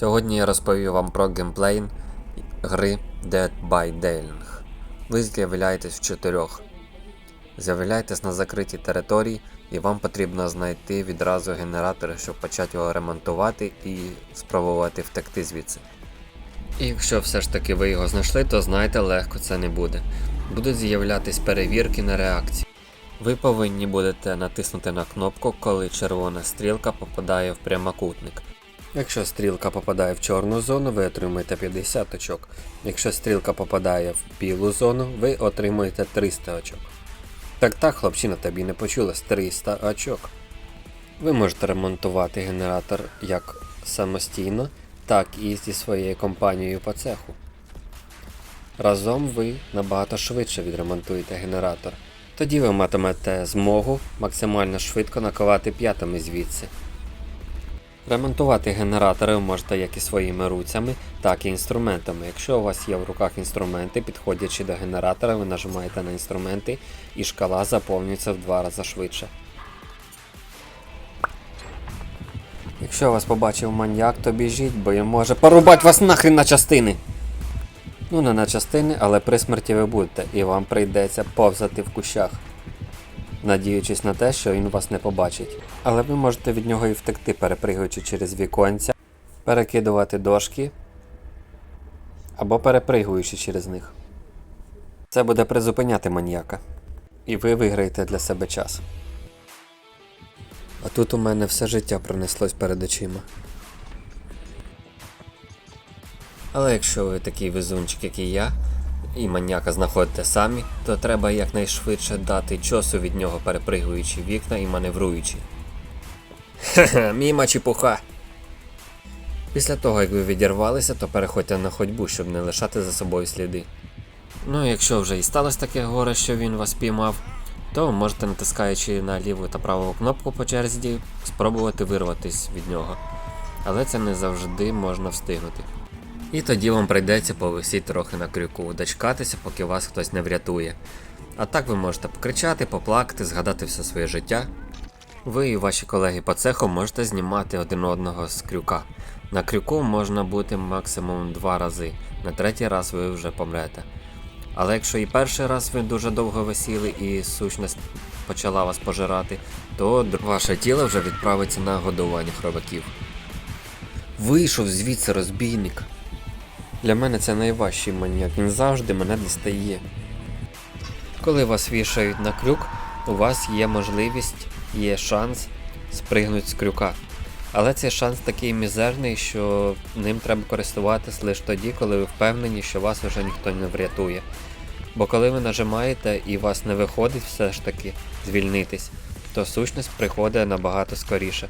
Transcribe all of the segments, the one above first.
Сьогодні я розповім вам про геймплей гри Dead by Daylight. Ви з'являєтесь в чотирьох. З'являєтесь на закритій території, і вам потрібно знайти відразу генератор, щоб почати його ремонтувати і спробувати втекти звідси. І якщо все ж таки ви його знайшли, то знайте, легко це не буде. Будуть з'являтись перевірки на реакцію. Ви повинні будете натиснути на кнопку, коли червона стрілка попадає в прямокутник. Якщо стрілка попадає в чорну зону, ви отримуєте 50 очок. Якщо стрілка попадає в білу зону, ви отримуєте 300 очок. Так так, хлопчина, тобі не почулось 300 очок. Ви можете ремонтувати генератор як самостійно, так і зі своєю компанією по цеху. Разом ви набагато швидше відремонтуєте генератор. Тоді ви матимете змогу максимально швидко наковати п'ятами звідси. Ремонтувати генератори ви можете як і своїми руцями, так і інструментами. Якщо у вас є в руках інструменти, підходячи до генератора, ви нажимаєте на інструменти і шкала заповнюється в два рази швидше. Якщо вас побачив маньяк, то біжіть, бо він може порубати вас нахрен на частини. Ну, не на частини, але при смерті ви будете, і вам прийдеться повзати в кущах, надіючись на те, що він вас не побачить. Але ви можете від нього і втекти, перепригуючи через віконця, перекидувати дошки або перепригуючи через них. Це буде призупиняти маньяка. І ви виграєте для себе час. А тут у мене все життя пронеслось перед очима. Але якщо ви такий везунчик, як і я, і маньяка знаходите самі, то треба якнайшвидше дати чосу від нього, перепригуючи вікна і маневруючи. Хе-хе, міма чепуха. Після того, як ви відірвалися, то переходьте на ходьбу, щоб не лишати за собою сліди. Ну, якщо вже і сталося таке горе, що він вас піймав, то можете, натискаючи на ліву та праву кнопку по черзі, спробувати вирватися від нього. Але це не завжди можна встигнути. І тоді вам прийдеться повисіти трохи на крюку, дочекатися, поки вас хтось не врятує. А так ви можете покричати, поплакати, згадати все своє життя. Ви і ваші колеги по цеху можете знімати один одного з крюка. На крюку можна бути максимум два рази, на третій раз ви вже помрете. Але якщо і перший раз ви дуже довго висіли і сущність почала вас пожирати, то ваше тіло вже відправиться на годування хробаків. Вийшов звідси розбійник. Для мене це найважчий маніяк, він завжди мене дістає. Коли вас вішають на крюк, у вас є можливість, є шанс спригнути з крюка. Але цей шанс такий мізерний, що ним треба користуватись лише тоді, коли ви впевнені, що вас вже ніхто не врятує. Бо коли ви нажимаєте і вас не виходить все ж таки звільнитись, то сущність приходить набагато скоріше.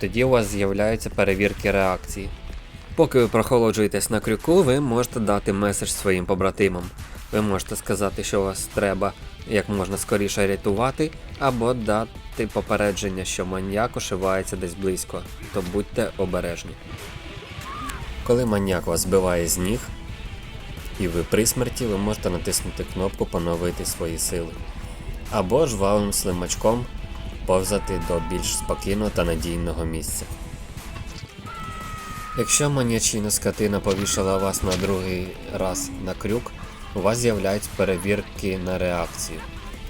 Тоді у вас з'являються перевірки реакції. Поки ви прохолоджуєтесь на крюку, ви можете дати меседж своїм побратимам. Ви можете сказати, що вас треба як можна скоріше рятувати, або дати попередження, що маньяк ошивається десь близько, то будьте обережні. Коли маньяк вас збиває з ніг, і ви при смерті, ви можете натиснути кнопку Поновити свої сили. Або ж валим слимачком повзати до більш спокійного та надійного місця. Якщо маньячина скотина повішала вас на другий раз на крюк, у вас з'являються перевірки на реакцію.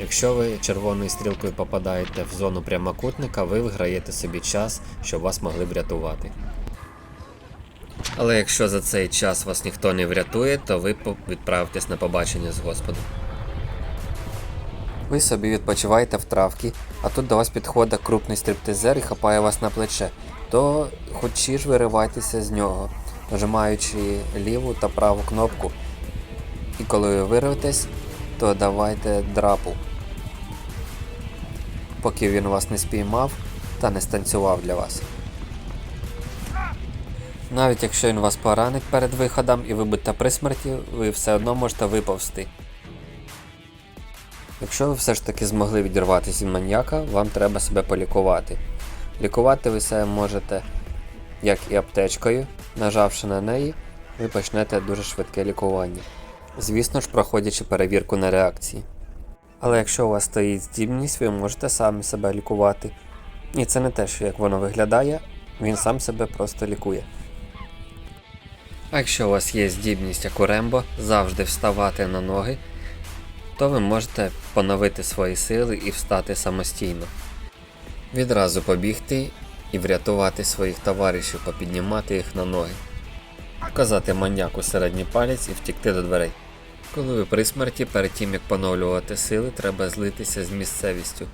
Якщо ви червоною стрілкою попадаєте в зону прямокутника, ви виграєте собі час, щоб вас могли врятувати. Але якщо за цей час вас ніхто не врятує, то ви відправитесь на побачення з Господом. Ви собі відпочиваєте в травці, а тут до вас підходить крупний стриптизер і хапає вас на плече, то хочі ж виривайтеся з нього, нажимаючи ліву та праву кнопку. І коли ви вирветесь, то давайте драпу. Поки він вас не спіймав та не станцював для вас. Навіть якщо він вас поранить перед виходом і ви будете при смерті, ви все одно можете виповзти. Якщо ви все ж таки змогли відірватися від маньяка, вам треба себе полікувати. Лікувати ви себе можете як і аптечкою, нажавши на неї, ви почнете дуже швидке лікування. Звісно ж, проходячи перевірку на реакції. Але якщо у вас стоїть здібність, ви можете самі себе лікувати. І це не те, що як воно виглядає, він сам себе просто лікує. А якщо у вас є здібність як у Рембо завжди вставати на ноги, то ви можете поновити свої сили і встати самостійно. Відразу побігти і врятувати своїх товаришів, попіднімати їх на ноги. Показати маньяку середній палець і втікти до дверей. Коли ви при смерті, перед тим як поновлювати сили, треба злитися з місцевістю,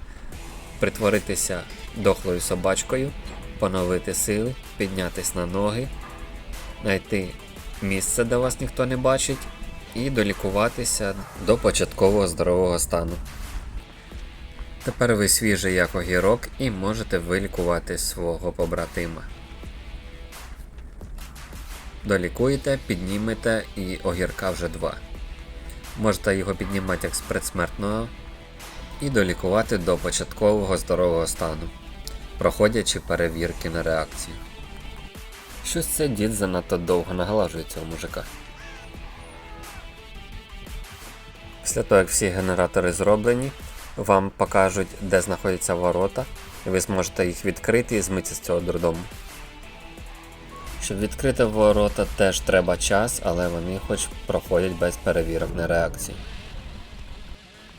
притворитися дохлою собачкою, поновити сили, піднятись на ноги, знайти місце, де вас ніхто не бачить, і долікуватися до початкового здорового стану. Тепер ви свіжий як огірок і можете вилікувати свого побратима. Долікуєте, піднімете і огірка вже два. Можете його піднімати як з предсмертного і долікувати до початкового здорового стану, проходячи перевірки на реакцію. Щось це дід занадто довго наглажує цього мужика. Після того, як всі генератори зроблені, вам покажуть, де знаходяться ворота, і ви зможете їх відкрити і змитися з цього дурдому. Щоб відкрити ворота теж треба час, але вони хоч проходять без перевірок на реакції.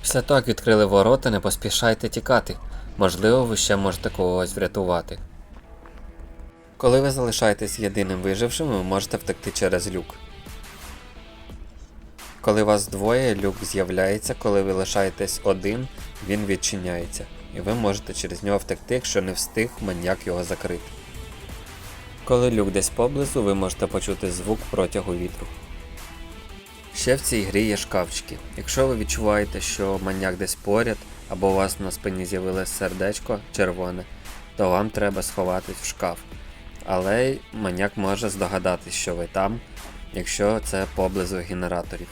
Після того, як відкрили ворота, не поспішайте тікати. Можливо, ви ще можете когось врятувати. Коли ви залишаєтесь єдиним вижившим, ви можете втекти через люк. Коли вас двоє, люк з'являється, коли ви лишаєтесь один, він відчиняється, і ви можете через нього втекти, якщо не встиг маньяк його закрити. Коли люк десь поблизу, ви можете почути звук протягу вітру. Ще в цій грі є шкафчики. Якщо ви відчуваєте, що маньяк десь поряд, або у вас на спині з'явилось сердечко червоне, то вам треба сховатись в шкаф. Але маньяк може здогадатись, що ви там, якщо це поблизу генераторів.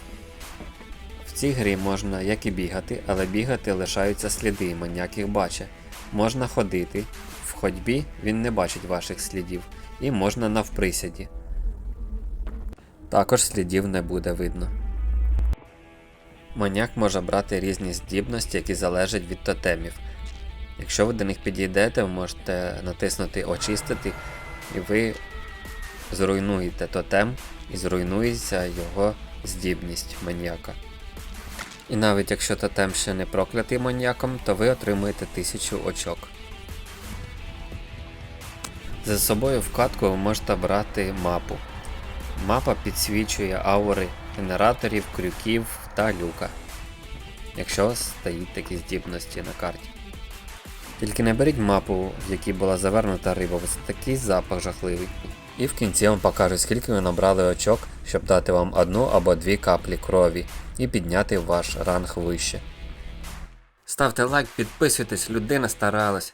Цій грі можна як і бігати, але бігати лишаються сліди, і маньяк їх бачить. Можна ходити, в ходьбі він не бачить ваших слідів, і можна навприсяді. Також слідів не буде видно. Маняк може брати різні здібності, які залежать від тотемів. Якщо ви до них підійдете, ви можете натиснути Очистити, і ви зруйнуєте тотем і зруйнується його здібність маніяка. І навіть якщо тотем ще не проклятий маніяком, то ви отримуєте 1000 очок. За собою в катку ви можете брати мапу. Мапа підсвічує аури генераторів, крюків та люка. Якщо у вас стоїть такі здібності на карті. Тільки не беріть мапу, в якій була завернута риба, бо це такий запах жахливий. І в кінці вам покажу, скільки ви набрали очок, щоб дати вам одну або дві каплі крові і підняти ваш ранг вище. Ставте лайк, підписуйтесь, людина старалась.